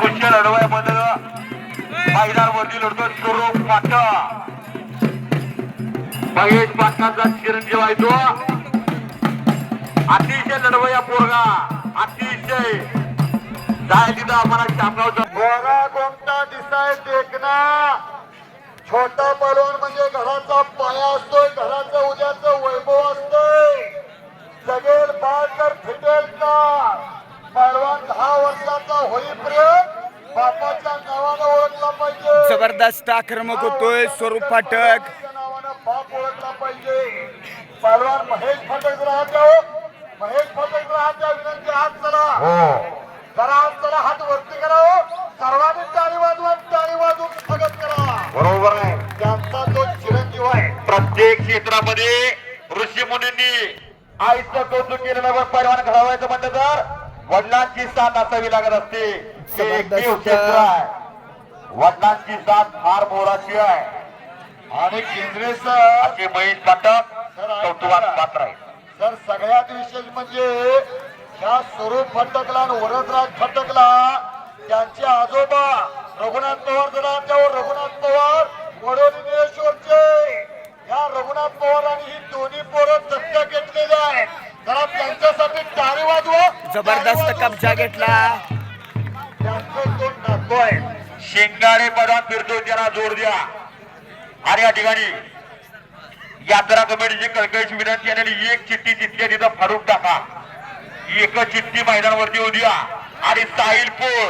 कुशल अडवयामध्ये मैदानवरती लढतो स्वरूप पाटण महेश पाटणाचा चिरंजीव आहे तो. अतिशय लढवया पोरगा. अतिशय. जाय तिथं आम्हाला शामगावचा. गोरा कोणता दिसाय देखना. छोटा पलवान म्हणजे घराचा पाया असतोय घराचं उद्याचं वैभव असतोय. जगेल बाळ तर फिटेल का? जबरदस्त आक्रमक होतोय स्वरूप फाटक. बापाच्या नावानं बाप ओळखला पाहिजे. पलवान महेश फाटक जरा हात द्या हो. महेश फाटक जरा हात द्या विनंती हात चला. जरा हात चला हात वरती करा हो. सर्वांनी टाळी वाजवा टाळी वाजवून स्वागत करा. बरोबर आहे. त्यांचा तो चिरंजीव आहे. प्रत्येक क्षेत्रामध्ये ऋषी मुनींनी आईचं कौतुक केलेलं बघ पैलवान घडवायचं म्हणलं तर? वडिलांची साथ असावी लागत असते. हे एकमेव. क्षेत्र आहे. वडिलांची साथ फार मोलाची आहे. आणि केंद्रे सर महेश पाठक कौतुकात पात्र आहे. सर सगळ्यात विशेष म्हणजे ह्या स्वरूप फटकला आणि वरदराज फटकला त्यांचे आजोबा रघुनाथ पवार जरा त्यावर रघुनाथ पवार वडोलीनेश्वरचे या रघुनाथ पवार आणि ही जबरदस्त कब्जा घेतला. शेंगाडे पदात फिरतो त्याला जोर द्या. आणि या ठिकाणी यात्रा कमिटीची कळकळीची विनंती आणि एक चिठ्ठी तितक्या तिथं फाडून टाका. एक चिठ्ठी मैदानावरती होऊ द्या. आणि साहिल पोळ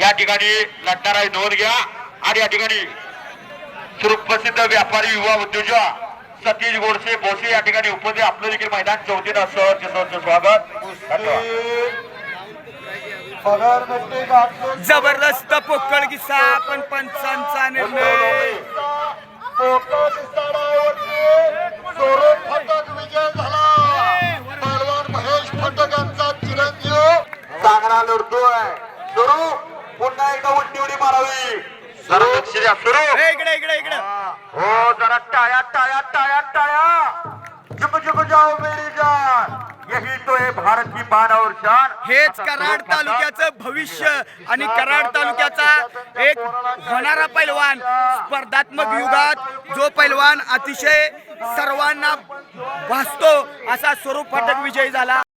या ठिकाणी लढणारा नोंद घ्या. आणि या ठिकाणी सुप्रसिद्ध व्यापारी युवा उद्योजक सतीश गोडसे भोसे या ठिकाणी उपस्थित. आपलं देखील मैदान चौथीला सहर्ष सहर्ष स्वागत. जबरदस्त पोकळ किस्सा पण पंचांचा निर्णय. चांगला लढतोय. सुरू. पुन्हा एकदा उलटी उडी मारावी. जरा लक्ष द्या सुरू. ए, इकडे इकडे इकडे. हो जरा टाळ्या टाळ्या टाळ्या टाळ्या. झुक झुक जाओ मेरी जान. यही तो है भारत की और शान हेच कराड. तालुक्याचं भविष्य आणि कराड तालुक्याचा एक होणारा पैलवान स्पर्धात्मक युगात जो पैलवान अतिशय सर्वांना भासतो असा स्वरूप फाटक विजयी झाला